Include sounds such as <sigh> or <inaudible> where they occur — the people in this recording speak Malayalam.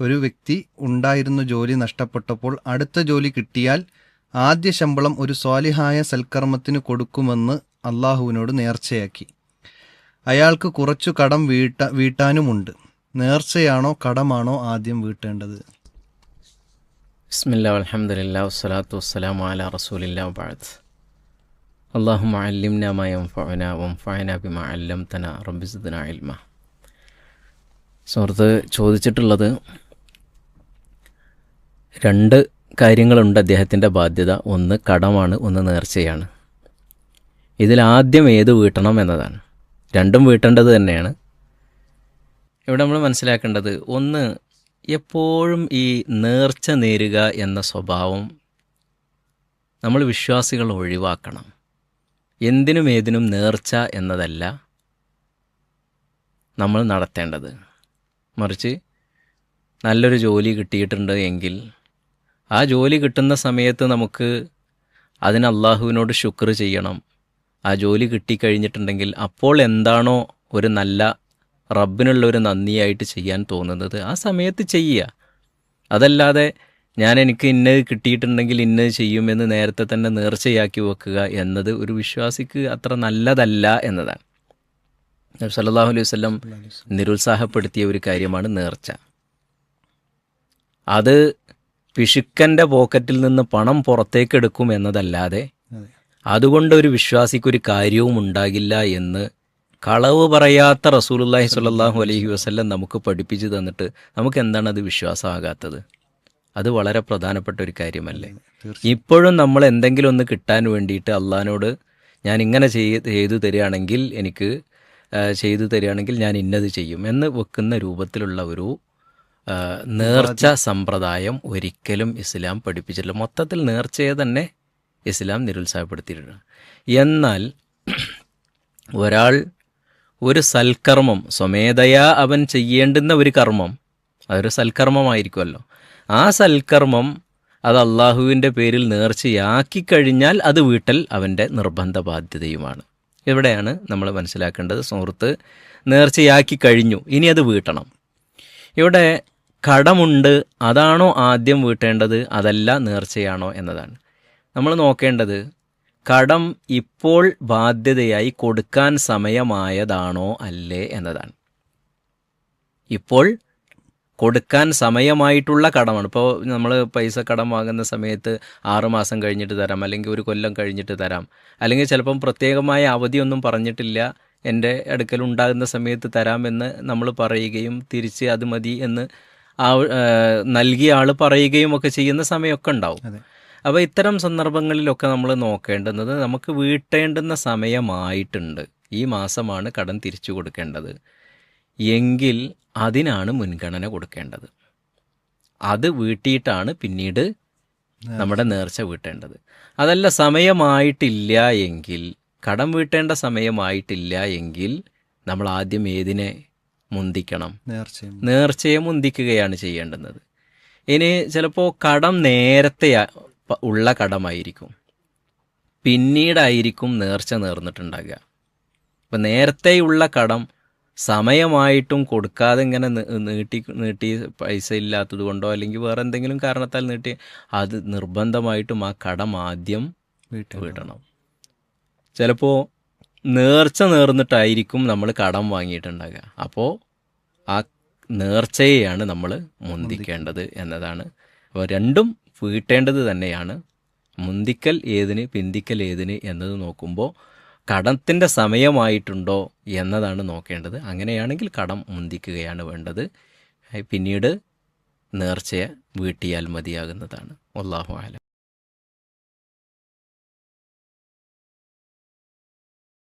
ഒരു വ്യക്തി ഉണ്ടായിരുന്ന ജോലി നഷ്ടപ്പെട്ടപ്പോൾ അടുത്ത ജോലി കിട്ടിയാൽ ആദ്യ ശമ്പളം ഒരു സ്വാലിഹായ സൽക്കർമ്മത്തിന് കൊടുക്കുമെന്ന് അള്ളാഹുവിനോട് നേർച്ചയാക്കി. അയാൾക്ക് കുറച്ചു കടം വീട്ട വീട്ടാനുമുണ്ട്. നേർച്ചയാണോ കടമാണോ ആദ്യം വീട്ടേണ്ടത്? ബിസ്മില്ല അലഹമുല്ല വസ്സലാത്തു വസ്സലാം അല റസൂലില്ലാ ബാദ് അള്ളാഹു അല്ലിംന മയംഫന വംഫന ബിമ അല്ലം തന റബ്ബിസുദ്ന ഇൽമ. സുഹൃത്ത് ചോദിച്ചിട്ടുള്ളത് രണ്ട് കാര്യങ്ങളുണ്ട് അദ്ദേഹത്തിന്റെ ബാധ്യത. ഒന്ന് കടമാണ് ഒന്ന് നേർച്ചയാണ്. ഇതിലാദ്യം ഏത് വീട്ടണം എന്നതാണ്. രണ്ടും വീട്ടേണ്ടത് തന്നെയാണ്. ഇവിടെ നമ്മൾ മനസ്സിലാക്കേണ്ടത് ഒന്ന് എപ്പോഴും ഈ നേർച്ച നേരുക എന്ന സ്വഭാവം നമ്മൾ വിശ്വാസികൾ ഒഴിവാക്കണം. എന്തിനും ഏതിനും നേർച്ച എന്നതല്ല നമ്മൾ നടത്തേണ്ടത്. മറിച്ച് നല്ലൊരു ജോലി കിട്ടിയിട്ടുണ്ട് എങ്കിൽ ആ ജോലി കിട്ടുന്ന സമയത്ത് നമുക്ക് അതിന് അള്ളാഹുവിനോട് ശുക്ർ ചെയ്യണം. ആ ജോലി കിട്ടിക്കഴിഞ്ഞിട്ടുണ്ടെങ്കിൽ അപ്പോൾ എന്താണോ ഒരു നല്ല റബ്ബിനുള്ള ഒരു നന്ദിയായിട്ട് ചെയ്യാൻ തോന്നുന്നത്. ആ സമയത്ത് ചെയ്യുക. അതല്ലാതെ ഞാൻ എനിക്ക് ഇന്നത് കിട്ടിയിട്ടുണ്ടെങ്കിൽ ഇന്നത് ചെയ്യുമെന്ന് നേരത്തെ തന്നെ നേർച്ചയാക്കി വെക്കുക എന്നത് ഒരു വിശ്വാസിക്ക് അത്ര നല്ലതല്ല എന്നതാണ്. നബി സല്ലല്ലാഹു അലൈഹി വല്ലം നിരുത്സാഹപ്പെടുത്തിയ ഒരു കാര്യമാണ് നേർച്ച. അത് പിശുക്കന്റെ പോക്കറ്റിൽ നിന്ന് പണം പുറത്തേക്കെടുക്കും എന്നതല്ലാതെ അതുകൊണ്ട് ഒരു വിശ്വാസിക്കൊരു കാര്യവും ഉണ്ടാകില്ല എന്ന് കളവ് പറയാത്ത റസൂലുള്ളാഹി സ്വല്ലല്ലാഹു അലൈഹി വസല്ലം നമുക്ക് പഠിപ്പിച്ചു തന്നിട്ട് നമുക്ക് എന്താണ് അത് വിശ്വാസമാകാത്തത്? അത് വളരെ പ്രധാനപ്പെട്ട ഒരു കാര്യമല്ലേ? ഇപ്പോഴും നമ്മൾ എന്തെങ്കിലും ഒന്ന് കിട്ടാൻ വേണ്ടിയിട്ട് അള്ളഹാനോട് ഞാൻ ഇങ്ങനെ ചെയ്ത് ചെയ്തു തരികയാണെങ്കിൽ എനിക്ക് ചെയ്തു തരികയാണെങ്കിൽ ഞാൻ ഇന്നത് ചെയ്യും എന്ന് വെക്കുന്ന രൂപത്തിലുള്ള ഒരു നേർച്ച സമ്പ്രദായം ഒരിക്കലും ഇസ്ലാം പഠിപ്പിച്ചിട്ടില്ല. മൊത്തത്തിൽ നേർച്ചയെ തന്നെ ഇസ്ലാം നിരുത്സാഹപ്പെടുത്തിയിട്ടുണ്ട്. എന്നാൽ <clears throat> ഒരാൾ ഒരു സൽക്കർമ്മം സ്വമേധയാ അവൻ ചെയ്യേണ്ടുന്ന ഒരു കർമ്മം അതൊരു സൽക്കർമ്മമായിരിക്കുമല്ലോ. ആ സൽക്കർമ്മം അത് അള്ളാഹുവിന്റെ പേരിൽ നേർച്ചയാക്കി കഴിഞ്ഞാൽ അത് വീട്ടൽ അവന്റെ നിർബന്ധ ബാധ്യതയുമാണ് ഇവിടെയാണ് നമ്മൾ മനസ്സിലാക്കേണ്ടത്. സുഹൃത്ത് നേർച്ചയാക്കി കഴിഞ്ഞു. ഇനി അത് വീട്ടണം. ഇവിടെ കടമുണ്ട് അതാണോ ആദ്യം വീട്ടേണ്ടത് അതല്ല നേർച്ചയാണോ എന്നതാണ്. നമ്മൾ നോക്കേണ്ടത് കടം ഇപ്പോൾ ബാധ്യതയായി കൊടുക്കാൻ സമയമായതാണോ അല്ലേ എന്നതാണ്. ഇപ്പോൾ കൊടുക്കാൻ സമയമായിട്ടുള്ള കടമാണ്. ഇപ്പോൾ നമ്മൾ പൈസ കടം വാങ്ങുന്ന സമയത്ത് ആറുമാസം കഴിഞ്ഞിട്ട് തരാം അല്ലെങ്കിൽ ഒരു കൊല്ലം കഴിഞ്ഞിട്ട് തരാം അല്ലെങ്കിൽ ചിലപ്പം പ്രത്യേകമായ അവധിയൊന്നും പറഞ്ഞിട്ടില്ല എന്റെ അടുക്കൽ ഉണ്ടാകുന്ന സമയത്ത് തരാമെന്ന് നമ്മൾ പറയുകയും തിരിച്ച് അത് മതി എന്ന് ആ നൽകിയ ആൾ പറയുകയും ഒക്കെ ചെയ്യുന്ന സമയമൊക്കെ ഉണ്ടാവും. അപ്പോൾ ഇത്തരം സന്ദർഭങ്ങളിലൊക്കെ നമ്മൾ നോക്കേണ്ടുന്നത് നമുക്ക് വീട്ടേണ്ടുന്ന സമയമായിട്ടുണ്ട്. ഈ മാസമാണ് കടം തിരിച്ചു കൊടുക്കേണ്ടത്. എങ്കിൽ അതിനാണ് മുൻഗണന കൊടുക്കേണ്ടത്. അത് വീട്ടിയിട്ടാണ് പിന്നീട് നമ്മുടെ നേർച്ച വീട്ടേണ്ടത്. അതല്ല സമയമായിട്ടില്ല എങ്കിൽ കടം വീട്ടേണ്ട സമയമായിട്ടില്ല എങ്കിൽ നമ്മൾ ആദ്യം ഏതിനെ മുന്തിക്കണം? നേർച്ചയും നേർച്ചയെ മുന്തിക്കുകയാണ് ചെയ്യേണ്ടുന്നത്. ഇനി ചിലപ്പോൾ കടം നേരത്തെ ഉള്ള കടമായിരിക്കും. പിന്നീടായിരിക്കും നേർച്ച നേർന്നിട്ടുണ്ടാകുക. അപ്പം നേരത്തെയുള്ള കടം സമയമായിട്ടും കൊടുക്കാതെ ഇങ്ങനെ നീട്ടി നീട്ടി പൈസ ഇല്ലാത്തത് കൊണ്ടോ അല്ലെങ്കിൽ വേറെ എന്തെങ്കിലും കാരണത്താൽ നീട്ടി അത് നിർബന്ധമായിട്ടും ആ കടം ആദ്യം വീട്ടിൽ വീട്ടണം. ചിലപ്പോൾ നേർച്ച നേർന്നിട്ടായിരിക്കും നമ്മൾ കടം വാങ്ങിയിട്ടുണ്ടാകുക. അപ്പോൾ ആ നേർച്ചയെയാണ് നമ്മൾ മുന്തിക്കേണ്ടത് എന്നതാണ്. അപ്പോൾ രണ്ടും വീട്ടേണ്ടത് തന്നെയാണ്. മുന്തിക്കൽ ഏതിന് പിന്തിക്കൽ ഏതിന് എന്നത് നോക്കുമ്പോൾ കടത്തിന്റെ സമയമായിട്ടുണ്ടോ എന്നതാണ് നോക്കേണ്ടത്. അങ്ങനെയാണെങ്കിൽ കടം മുന്തിക്കുകയാണ് വേണ്ടത്. പിന്നീട് നേർച്ചയെ വീട്ടിയാൽ മതിയാകുന്നതാണ്. അള്ളാഹു ആലം